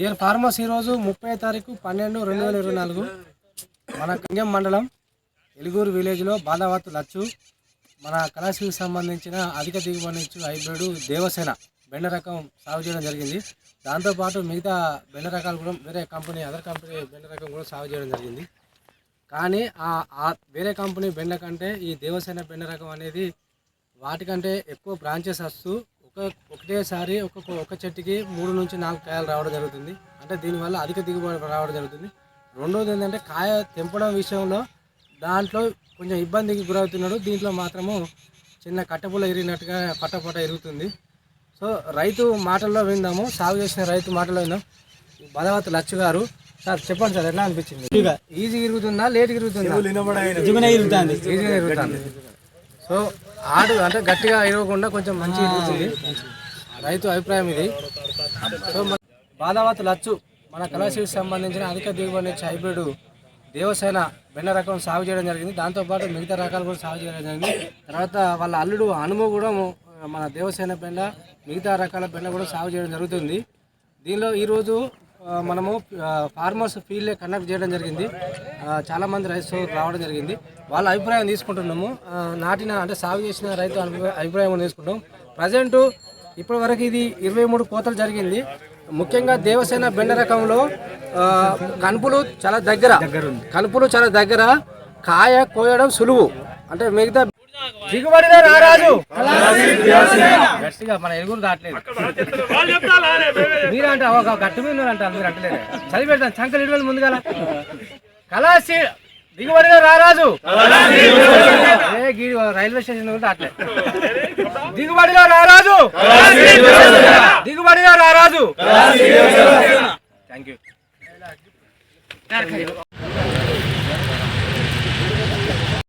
Year farmers ఈరోజు ముప్పై తారీఖు పన్నెండు రెండు వేల ఇరవై నాలుగు. మన కింగం మండలం ఎలుగూరు విలేజ్లో బాధావత్ లచ్చు. మన కళాశికి సంబంధించిన అధిక దిగుబడి ఇచ్చు హైబ్రిడ్ దేవసేన బెండ రకం సాగు చేయడం జరిగింది. దాంతోపాటు మిగతా బెండ రకాలు కూడా వేరే కంపెనీ అదర్ కంపెనీ బెండ రకం కూడా సాగు చేయడం జరిగింది. కానీ ఆ వేరే కంపెనీ బెండ కంటే ఈ దేవసేన బెండ రకం అనేది వాటికంటే ఎక్కువ బ్రాంచెస్ వస్తూ ఒకటేసారి ఒక్కొక్క ఒక చెట్టుకి మూడు నుంచి నాలుగు కాయలు రావడం జరుగుతుంది. అంటే దీనివల్ల అధిక దిగుబడి రావడం జరుగుతుంది. రెండోది ఏంటంటే కాయ తెంపడం విషయంలో దాంట్లో కొంచెం ఇబ్బందికి గురవుతున్నాడు. దీంట్లో మాత్రము చిన్న కట్టపుల ఇరిగినట్టుగా పట్టపట్ట ఇరుగుతుంది. సో రైతు మాటల్లో విందాము. సాగు చేసిన రైతు మాటల్లో విందాం. బలవత్ లచ్చు గారు సార్ చెప్పండి సార్ ఎట్లా అనిపించింది? ఈజీ ఇరుగుతుందా లేట్ ఇరుగుతుందా? ఇరుగుతుంది? ఈజీగా ఇరుగుతుంది. సో ఆడు అంటే గట్టిగా ఇరవకుండా కొంచెం మంచి ఇరుగుతుంది. రైతు అభిప్రాయం ఇది. సో బాధావత లచ్చు మన కళాశికి సంబంధించిన అధిక దిగుబడి నుంచి హైబ్రిడ్ దేవసేన బెండ రకం సాగు చేయడం జరిగింది. దాంతోపాటు మిగతా రకాలు కూడా సాగు చేయడం జరిగింది. తర్వాత వాళ్ళ అల్లుడు హనుమ కూడా మన దేవసేన బెండ మిగతా రకాల బెండ కూడా సాగు చేయడం జరుగుతుంది. దీనిలో ఈరోజు మనము ఫార్మర్స్ ఫీల్డ్ కండక్ట్ చేయడం జరిగింది. ఆ, చాలా మంది రైతు రావడం జరిగింది. వాళ్ళ అభిప్రాయం తీసుకుంటున్నాము. నాటిన అంటే సాగు చేసిన రైతు అభిప్రాయం- తీసుకుంటాం ప్రజెంట్ ఇప్పటి వరకు ఇది ఇరవై మూడు కోతలు జరిగింది. ముఖ్యంగా దేవసేన బెండ రకంలో కనుపులు చాలా దగ్గర. కనుపులు చాలా దగ్గర. కాయ కోయడం సులువు. అంటే మిగతా దిగుబడిలో రారాజు. గట్టిగా మన ఎలుగురు దాటలేదు. మీరు అంటే ఒక గట్టు మీద అంటారు మీరు అంటలేదు చదివి పెడతాను చంకలు ఇరవై ముందుగా కళాశీ దిగుబడిగా రారాజు. ఏ గీ రైల్వే స్టేషన్ కూడా అట్లే దిగుబడిగా రారాజు. దిగుబడిగా రారాజు. Thank you